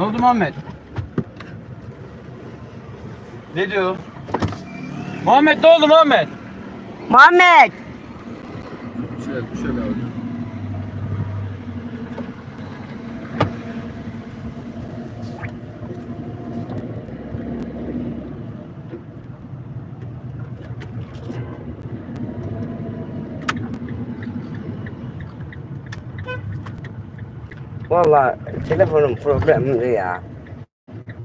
Ne oldu Muhammed? Ne diyor? Muhammed ne oldu Muhammed? Muhammed. Şöyle, şöyle abi. Vallahi telefonum problemli ya.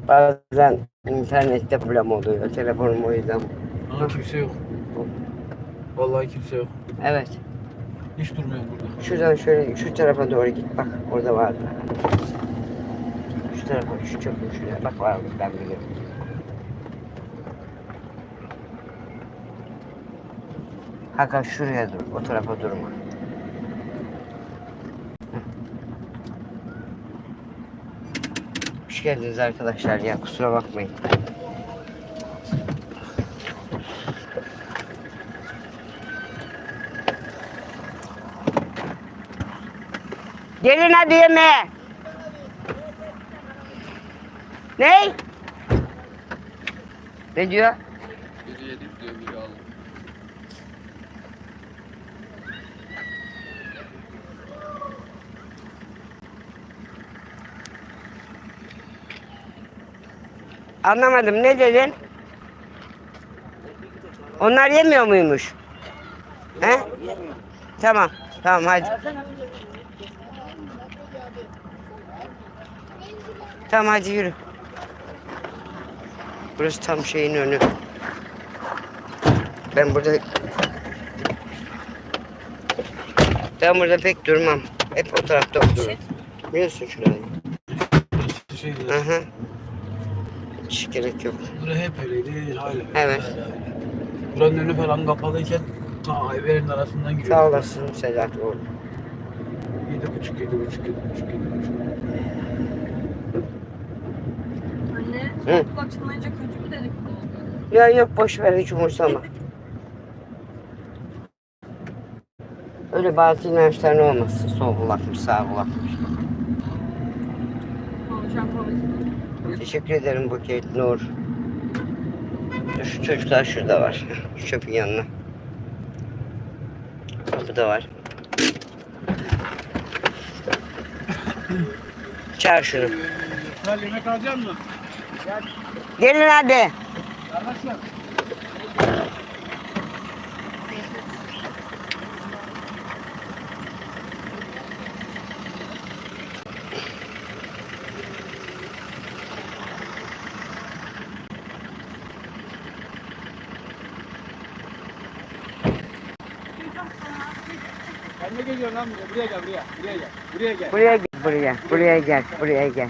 Bazen internette problem oluyor. Telefonum o yüzden. Aa, kimse yok. Vallahi kimse yok. Evet. Hiç durmuyor burada. Şuradan şöyle şu tarafa doğru git bak orada vardı. Şu tarafa şu çöpün şuraya bak var ben biliyorum. Hakan şuraya dur o tarafa durma. Hı. Hoş geldiniz arkadaşlar ya kusura bakmayın. Gelin hadi yemeğe. Ne? Ne diyor? Biri yedik diyor, biri aldı. Anlamadım ne dedin? Onlar yemiyor muymuş? He? Tamam. Tamam hadi. Tamam hadi yürü. Burası tam şeyin önü. Ben burada ben burada pek durmam. Hep o tarafta otururum. Biliyorsun şurayı. Şey diyor. Hiç gerek yok. Burası hep öyleydi, hala. Evet. Buranın önü falan kapalıyken ta evlerin arasından giriyor. Sağ olasın Sedat oğlum. Yedi buçuk, yedi buçuk, yedi buçuk, yedi buçuk. Anne, Hı. soğuk açılmayınca kötü mü dedik bu oldu? Ya yok boş ver hiç umursama. Öyle bazı inançların olmasın. Sol kulakmış, sağ kulakmış. Teşekkür ederim Buket, Nur. Şu çocuklar şurada var. Şu çöpün yanına. Kapıda var. Çağır şunu. Yemek alacak mısın? Gelin hadi. Kardeşim. Lan buraya? Gel buraya. Buraya gel. Buraya gel. Buraya gel, buraya. Buraya gel, buraya gel.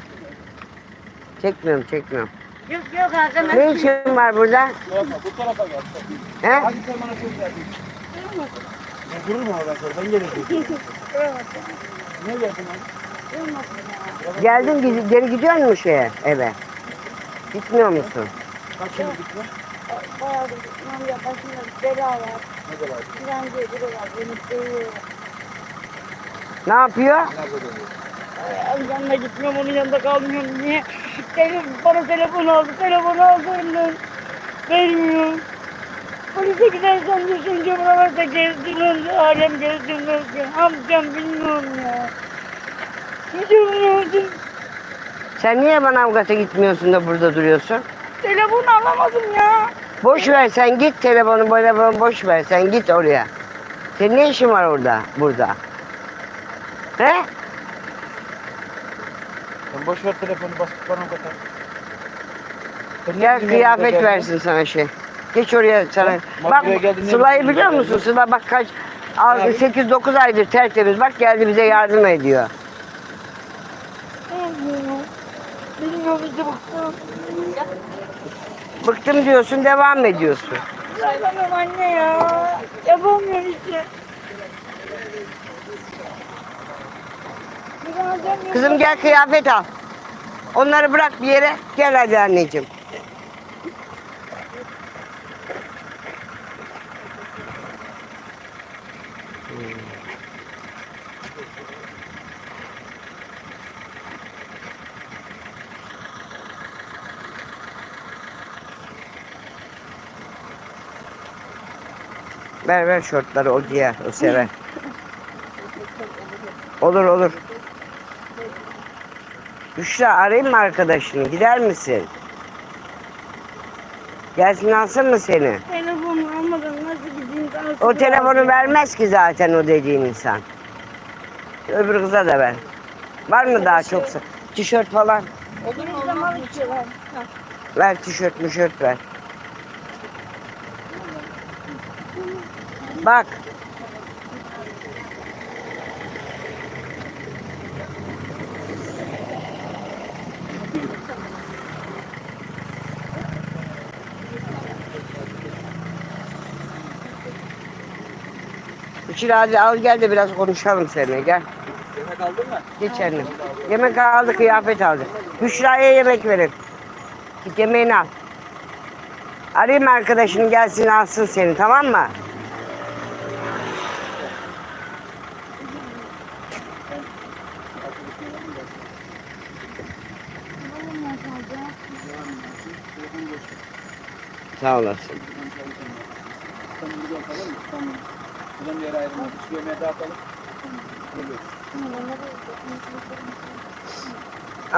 Çekmiyorum, çekmiyorum. Yok yok Hakan. Ne işin var burada? Bu tarafa, bu tarafa gel. He? Hadi sen bana söz verdin. Ben ama ben sonra. Ben gelirim. Niye geldin lan? Geldin geri, gidiyor musun şeye, eve? Gitmiyor musun? Kaç yıl gittin? Bayağı gitmem ya başımda bela var. Ne kadar? Biri var. Beni seviyor. Ne yapıyor? Ay, yanına gitmiyorum onun yanında kalmıyorum. Niye? Telefon, bana telefon aldı. Telefon aldığımdan vermiyorum. Polise gidersen düşünce buralarda gezdim. Alem gezdim. Ne yapacağım bilmiyorum ya. Hiç bilmiyorum. Sen niye bana avukata gitmiyorsun da burada duruyorsun? Telefon alamadım ya. Boş ver sen git telefonu telefonu boş ver sen git oraya. Senin ne işin var orada burada? He? Sen boş ver telefonu basıp bana kadar. Gel kıyafet versin sana şey. Geç oraya sana. Bak, geldin, ne Sıla'yı biliyor musun? Sıla bak kaç Abi. 8-9 aydır tertemiz. Bak geldi bize yardım ediyor. Bilmiyorum işte bıktım. Bıktım diyorsun devam ediyorsun. Yapamıyorum anne ya. Yapamıyorum işte. Kızım gel kıyafet al. Onları bırak bir yere. Gel hadi anneciğim. Ver ver şortları o giyer, o sever. olur olur. Büşra arayayım mı arkadaşını? Gider misin? Gelsin alsın mı seni? Telefonu almadan nasıl gideyim? O telefonu vermez ki zaten o dediğin insan. Öbür kıza da ver. Var mı daha çok? Tişört falan? Olur mu? Zaman içiyorlar. Ver tişört mişört ver. Bak. Üçür hadi al gel de biraz konuşalım seninle gel. Yemek aldın mı? Geç annem. Yemek aldı, kıyafet aldı. Büşra'ya yemek verin. Git yemeğini al. Arayayım arkadaşını gelsin alsın seni tamam mı? Sağ olasın. Sen burada yapalım mı? Tamam. Ayrılmak.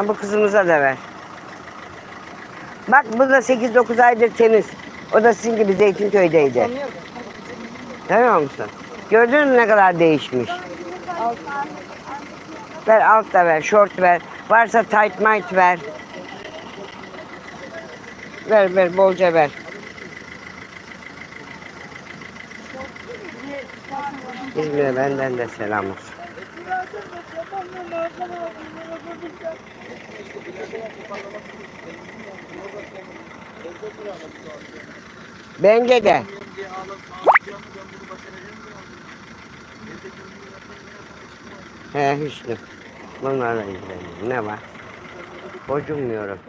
Şu kızımıza da ver. Bak bu da 8-9 aydır temiz. O da sizin gibi Zeytinköy'deydi. Tanıyor musun? Gördün mü ne kadar değişmiş? Ver alt da ver, şort ver. Varsa tight might ver. Ver ver bolca ver. İzmir'e benden de selam olsun. Bence de. He Hüsnü. Bunlarla ilgileniyorum. Ne var? Bocunmuyorum.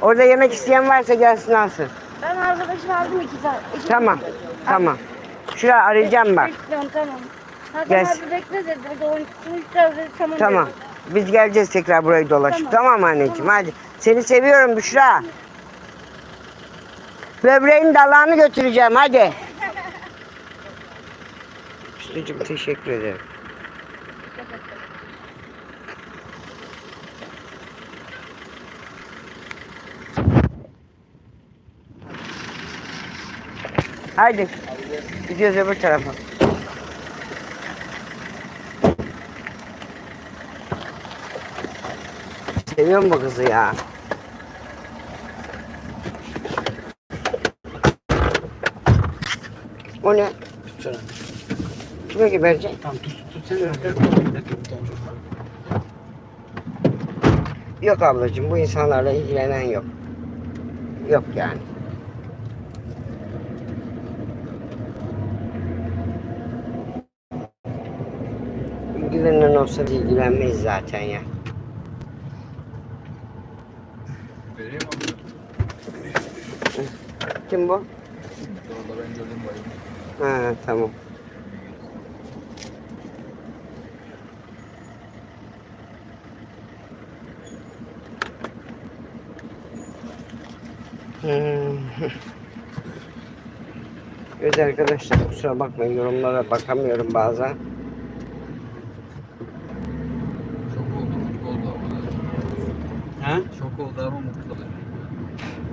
Orada yemek isteyen varsa gelsin alsın. Ben arkadaşım aldım iki iki Tamam. Tamam. Şuraya arayacağım bak. Bekliyorum tamam. Hakan Gelsin. abi bekle dedi. O saat tamam. Tamam. dedi. Biz geleceğiz tekrar burayı dolaşıp. Tamam. Tamam, anneciğim hadi. Seni seviyorum Büşra. Böbreğin dalağını götüreceğim hadi. Üstücüm teşekkür ederim. Haydi. Gidiyoruz öbür tarafa. Seviyorum bu kızı ya. O ne? Şöyle. Kime geberecek? Tamam tut tut sen var. Yok ablacığım bu insanlarla ilgilenen yok. Yok yani. İlgilenen olsa da ilgilenmeyiz zaten ya. Vereyim? Kim bu? Orada ben gördüm bayım. Ha tamam. Hmm. Evet arkadaşlar kusura bakmayın yorumlara bakamıyorum bazen. Çok oldu, mutlu oldu ama. Ha? Çok oldu ama mutlu.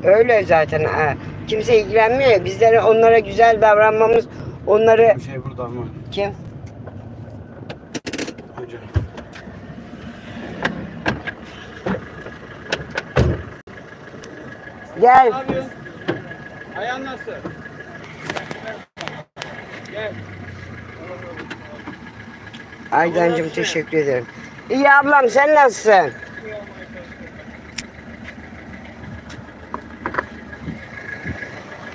Öyle zaten. Ha. Kimse ilgilenmiyor ya. Bizlere onlara güzel davranmamız onları Bir şey burada ama. kim? Hoca. Gel. yapıyorsun? Ayağın nasıl? Gel. Aydancığım teşekkür ederim. İyi ablam sen nasılsın?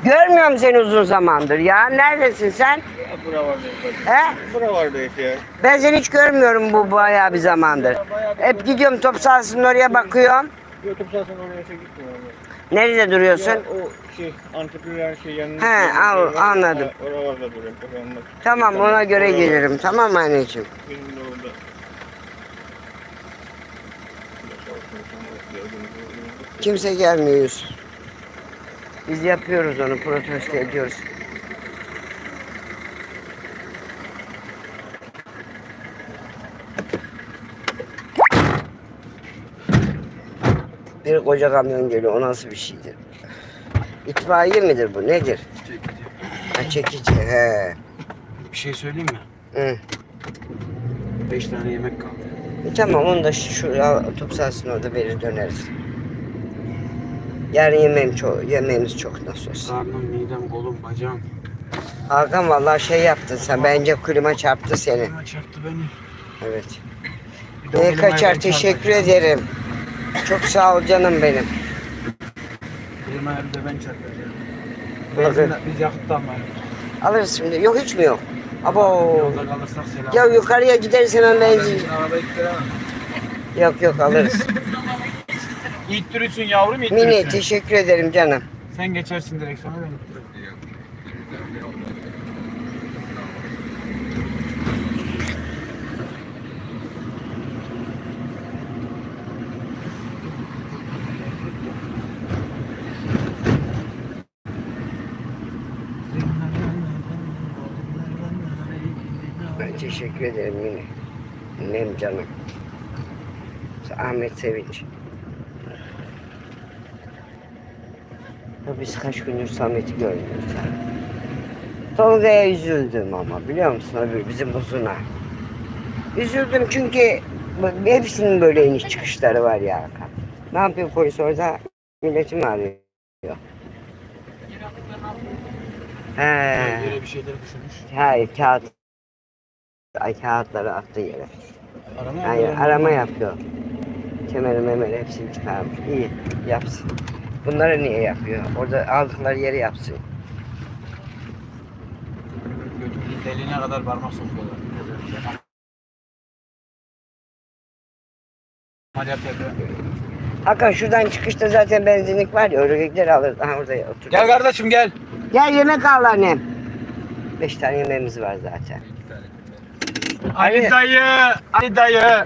Görmüyorum seni uzun zamandır ya. Neredesin sen? Bura var He? Bura var ya. Ben seni hiç görmüyorum bu bayağı bir zamandır. Hep gidiyorum top sahasının oraya bakıyorum. YouTube sahasının oraya şey gitmiyor. Nerede duruyorsun? Ya o şey antreprenör şey yanında. He, al- anladım. Oralarda duruyor. Yanında. Tamam ona göre gelirim. Tamam anneciğim. Benim de orada. Kimse gelmiyor Yusuf. Biz yapıyoruz onu, protesto ediyoruz. Bir koca kamyon geliyor, o nasıl bir şeydir? İtfaiye midir bu, nedir? Çekici. Ha, çekici, he. Bir şey söyleyeyim mi? Hı. Beş tane yemek kaldı. E, tamam, onu da şu, şu top orada verir döneriz. Yarın yemeğim çok, yemeğimiz çok nasıl olsa. Karnım, midem, kolum, bacağım. Hakan vallahi şey yaptın sen. Bence klima çarptı seni. Klima çarptı beni. Evet. Klimayı kaçar ben teşekkür ederim. Çok sağ ol canım benim. Klimayı bir de ben çarpacağım. Benzin biz yakıttan var. Alırız şimdi. Yok hiç mi yok? Abo. Yolda kalırsak selam. Ya yukarıya gideriz hemen benzin. Ben arabayı. Yok yok alırız. İttirürsün yavrum Mini ittirürsün. teşekkür ederim canım. Sen geçersin direksiyona ben ittiririm. Ben teşekkür ederim Mini. Nem canım. Ahmet Sevinç. Biz kaç gündür Samet'i görmüyoruz ya. Tolga'ya üzüldüm ama biliyor musun öbür bizim uzuna. Üzüldüm çünkü hepsinin böyle iniş çıkışları var ya. Ne yapıyor polis orada? Milleti mi arıyor? He. Böyle bir şeyler düşünmüş. Hayır kağıt. Ay kağıtları attı yere. Arama Yani arama yapıyor. Kemeri memeri hepsini çıkarmış. İyi yapsın. Bunları niye yapıyor? Orada aldıkları yeri yapsın. Götünün deliğine kadar parmak sokuyorlar. Ameliyat yapıyor. Hakan şuradan çıkışta zaten benzinlik var ya gider alır. Aha orada otur. Gel kardeşim gel. Gel yemek al annem. Beş tane yemeğimiz var zaten. Ali dayı. Ali dayı.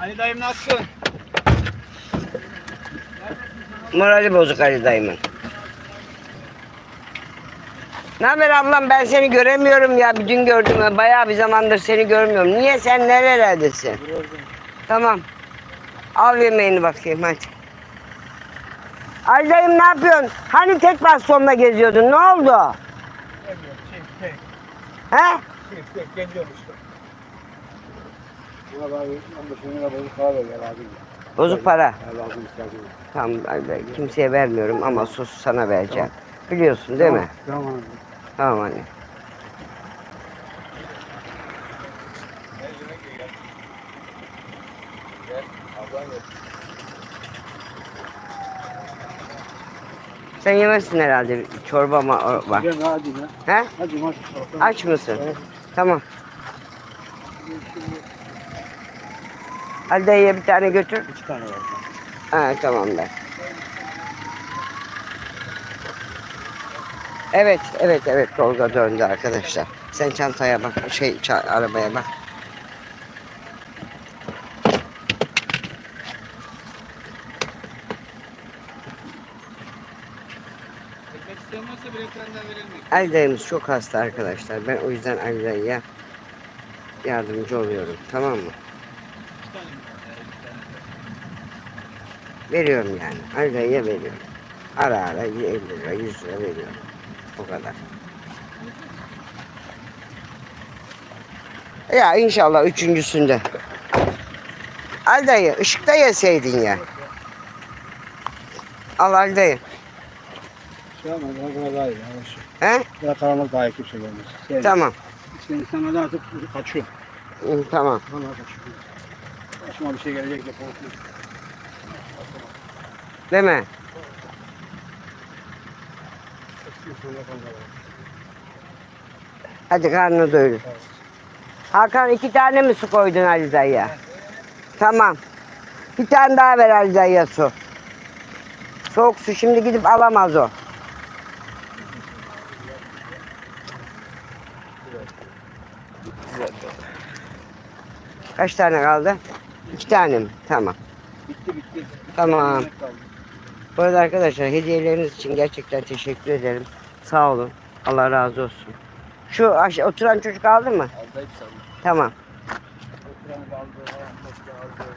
Ali dayım nasılsın? Morali bozuk Ali dayımın. Ne haber ablam ben seni göremiyorum ya. Bir dün gördüm. Bayağı bir zamandır seni görmüyorum. Niye sen nerelerdesin? Tamam. Al yemeğini bakayım hadi. Ali dayım ne yapıyorsun? Hani tek bastonla geziyordun? Ne oldu? He? şey, geliyormuş. Buna abi 15 lira bozuk ver ya lazım. Bozuk para. Lazım ihtiyacım var. Tamam Ali dayı, kimseye vermiyorum ama sus sana vereceğim. Biliyorsun değil mi? Tamam. Tamam anne. Sen yemezsin herhalde. Çorba mı o- var? Gel hadi ya. He? Hadi maç. Aç mısın? Tamam. Ali dayıya bir tane götür. İki tane var. Ha tamam ben. Evet, evet, evet Tolga döndü arkadaşlar. Sen çantaya bak, şey arabaya bak. Ali dayımız çok hasta arkadaşlar. Ben o yüzden Ali dayıya yardımcı oluyorum. Tamam mı? Veriyorum yani. Dayıya veriyorum. Ara ara 50 lira, 100 lira veriyorum. O kadar. Ya inşallah üçüncüsünde. Ali dayı ışıkta yeseydin ya. Al Ali dayı. Şey daha iyi. Yavaş. He? Daha karanlık daha iyi kimse gelmez. Şey, Tamam. İşte insanlar da artık kaçıyor. Hı, Tamam. Vallahi kaçıyor. Başıma bir şey gelecek de korkuyorum. Değil mi? Hadi karnını doyur. Hakan iki tane mi su koydun Ali dayıya? Tamam. Bir tane daha ver Ali dayıya su. Soğuk su şimdi gidip alamaz o. Kaç tane kaldı? İki tane mi? Tamam. Bitti bitti. Tamam. Bu arada arkadaşlar hediyeleriniz için gerçekten teşekkür ederim. Sağ olun. Allah razı olsun. Şu aşağı oturan çocuk aldı mı? Aldı hepsi aldı. Tamam. Oturan aldı, ayaktaş aldı.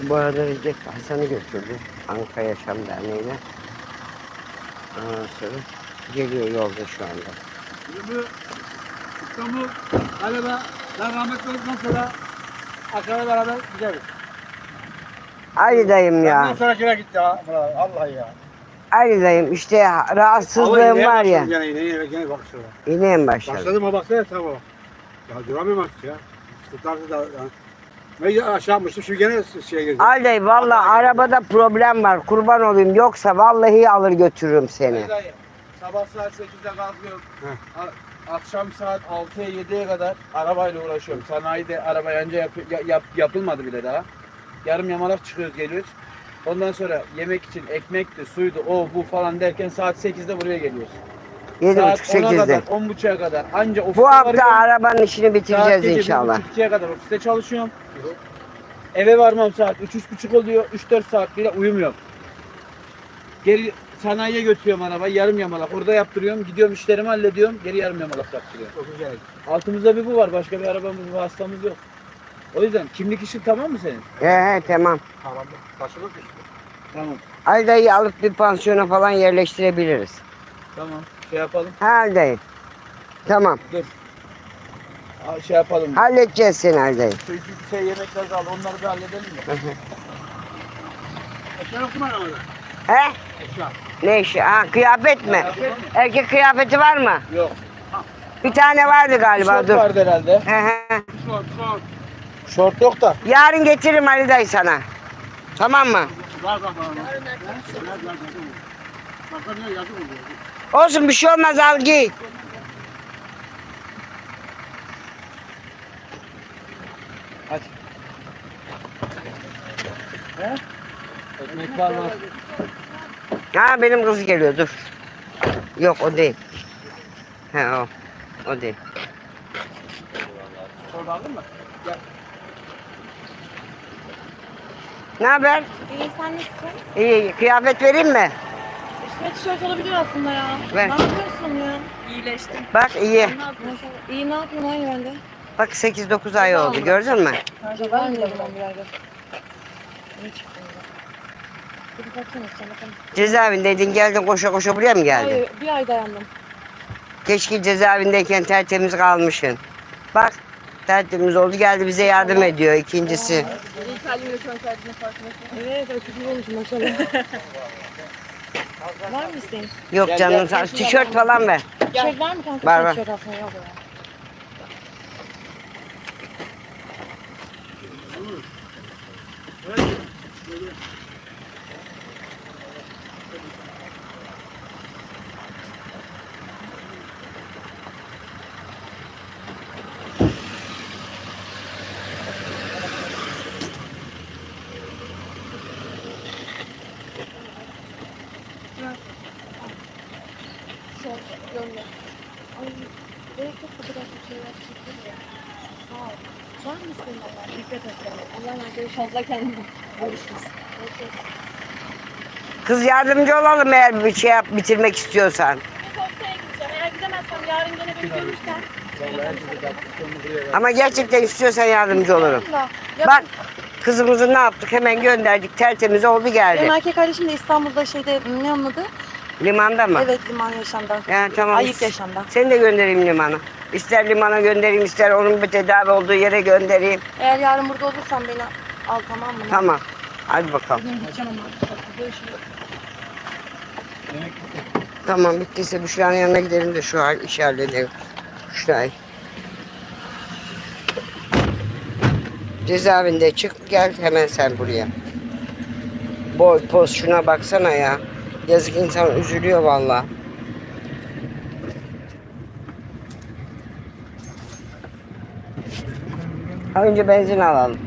Bu arada Recep Hasan'ı götürdü. Anka Yaşam Derneği'ne. Ondan sonra geliyor yolda şu anda. Şimdi bu İstanbul galiba ben rahmetli olduktan sonra Ankara beraber gideriz. Ali dayım Ondan ya. sonra kira gitti ha. Allah ya. Ali dayım işte rahatsızlığım var ya. Gene ineğe gene bak şurada. Yine mi başladı? Başladım ha baksana tamam. Ya duramıyorum artık ya. Tutarsız da yani. Ben aşağı yapmıştım şimdi gene şeye girdim. Ali dayı valla arabada problem var. Kurban olayım. Yoksa vallahi alır götürürüm seni. Dayı, Sabah saat 8'de kalkıyorum. Heh. A- Akşam saat 6'ya 7'ye kadar arabayla uğraşıyorum. Sanayide araba yanca yap- ya- yap- yapılmadı bile daha. Yarım yamalak çıkıyoruz geliyoruz. Ondan sonra yemek için ekmekti, suydu, o bu falan derken saat 8'de buraya geliyoruz. Yedi saat buçuk 10'a sekizde. kadar, 10.30'a kadar anca ofiste Bu hafta varıyorum. arabanın işini bitireceğiz gece inşallah. 1.30-2'ye kadar ofiste çalışıyorum. Eve varmam saat 3-3.30 oluyor. 3-4 saat bile uyumuyorum. Geri sanayiye götürüyorum arabayı yarım yamalak. Orada yaptırıyorum. Gidiyorum işlerimi hallediyorum. Geri yarım yamalak yaptırıyorum. Çok güzel. Altımızda bir bu var. Başka bir arabamız, bir hastamız yok. O yüzden kimlik işi tamam mı senin? He he tamam. Tamam. Taşılık işte. Tamam. Ali dayı alıp bir pansiyona falan yerleştirebiliriz. Tamam. Şey yapalım. Ha Ali dayı. Tamam. Dur. Aa, Şey yapalım. Halledeceğiz seni dayı. Şu iki şey yemekler kaldı. Onları bir halledelim mi? Eşya yok mu arabada? He? Eşya. Ne işi? Ha kıyafet mi? Erkek kıyafeti var mı? Yok. Bir tane vardı galiba Şort dur. vardı herhalde. He he. Şort, şort. Şort yok da. Yarın getiririm Ali dayı sana. Tamam mı? Var var var. Bakın ne yazık oluyor. Olsun bir şey olmaz al giy. Hadi. He? Ekmek var mı? Ha benim kız geliyor dur. Yok o değil. He o. O değil. Çorba aldın mı? Gel. Ne haber? İyi sen nasılsın? İyi, iyi. Kıyafet vereyim mi? İşte tişört olabilir aslında ya. Ver. Ne yapıyorsun ya? İyileştim. Bak iyi. Ne yapıyorsun? İyi ne yapıyorsun aynı bende. Bak 8-9 ay oldu gördün mü? Ben mi dedim bir yerde? Bir baksana sen bakalım. Cezaevindeydin geldin koşa koşa buraya mı geldin? Hayır bir ay dayandım. Keşke cezaevindeyken tertemiz kalmışsın. Bak tertemiz oldu geldi bize yardım ediyor ikincisi. İyi kalbimle şu an kalbine farkındasın. Evet öküzüm olmuşum maşallah. var mı isteğin? Yok canım sağ tişört falan ver. Tişört var mı kanka? Var, var. Tişört aslında yok ya. Şort, gömlek. Ay, gerek yok bu kadar çok şeyler çekiyor ya. Sağ ol. Var mı senin Allah? Dikkat et sana. Allah'ın arkadaşı fazla kendini görüşürüz. Kız yardımcı olalım eğer bir şey yap bitirmek istiyorsan. Haftaya gideceğim. Eğer gidemezsem yarın gene beni görürsen. Ama gerçekten istiyorsan yardımcı olurum. Ya Bak kızımızı ne yaptık hemen gönderdik tertemiz oldu Benim geldi. erkek kardeşim de İstanbul'da şeyde ne onun adı? Limanda mı? Evet liman yaşamda. Ya, tamam. Ayıp yaşamda. Seni de göndereyim limana. İster limana göndereyim ister onun bir tedavi olduğu yere göndereyim. Eğer yarın burada olursan beni al tamam mı? Tamam. Hadi bakalım. Tamam bittiyse Büşra'nın yanına gidelim de şu an işi halledelim. Büşra'yı. Cezaevinde çık gel hemen sen buraya. Boy poz şuna baksana ya. Yazık insan üzülüyor vallahi. Ha, Önce benzin alalım.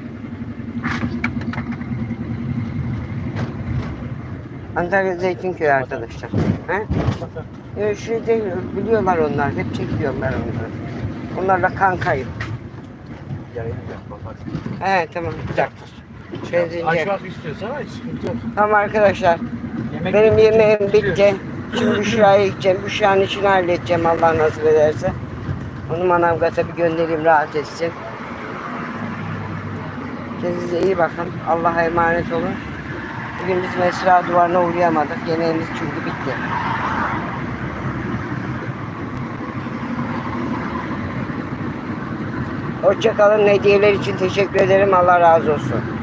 Antalya Zeytinköy arkadaşlar. He? Ee, şeyde biliyorlar onlar. Hep çekiyorum ben onları. Onlarla kankayım. He tamam bir dakika. Şey Benzinci. Aşmak istiyorsan hiç. Tamam arkadaşlar. Yemek Benim yemeğim bitti. Şimdi Büşra'ya gideceğim. Büşra'nın için halledeceğim Allah nasip ederse. Onu Manavgat'a bir göndereyim rahat etsin. Kendinize iyi bakın. Allah'a emanet olun. Bugün biz Mesra duvarına uğrayamadık. Yemeğimiz çünkü bitti. Hoşçakalın. Hediyeler için teşekkür ederim. Allah razı olsun.